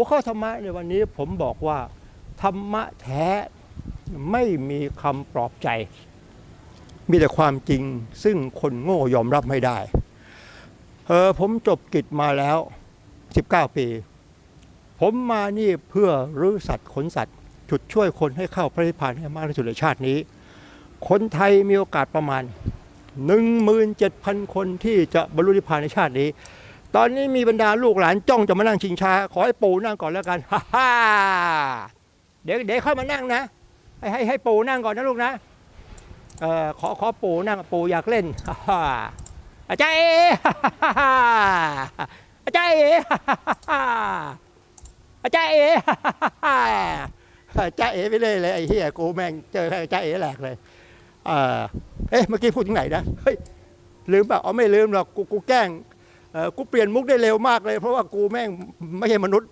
หัวข้อธรรมะในวันนี้ผมบอกว่าธรรมะแท้ไม่มีคำปลอบใจ มีแต่ความจริงซึ่งคนโง่ยอมรับไม่ได้เออผมจบกิจมาแล้ว 19 ปี ผมมานี่เพื่อรื้อสัตว์ขนสัตว์จุดช่วยคนให้เข้าพระนิพพานให้มากที่สุดในชาตินี้ คนไทยมีโอกาสประมาณ 17,000 คนที่จะบรรลุนิพพานในชาตินี้ ตอนนี้มีบรรดาลูกหลานจ้องจะมานั่งชิงช้า ขอให้ปู่นั่งก่อนแล้วกันฮ่าฮ่าเดี๋ยวเดี๋ยวค่อยมานั่งนะ ให้ให้ให้ปู่นั่งก่อนนะลูกนะเอ่อขอขอปู่นั่งปู่อยากเล่นฮ่าฮ่าอาจารย์เอฮ่าฮ่าอาจารย์เอฮ่าฮ่าอาจารย์เอฮ่าฮ่าอาจารย์เอไปเลยเลยไอ้เหี้ยกูแม่งเจออาจารย์เอแหลกเลยเอ่อเอ๊ะเมื่อกี้พูดถึงไหนนะเฮ้ยลืมเปล่าอ๋อไม่ลืมหรอกกูกูแกล้ง กูเปลี่ยนมุกได้เร็วมากเลย เพราะว่ากูแม่งไม่ใช่มนุษย์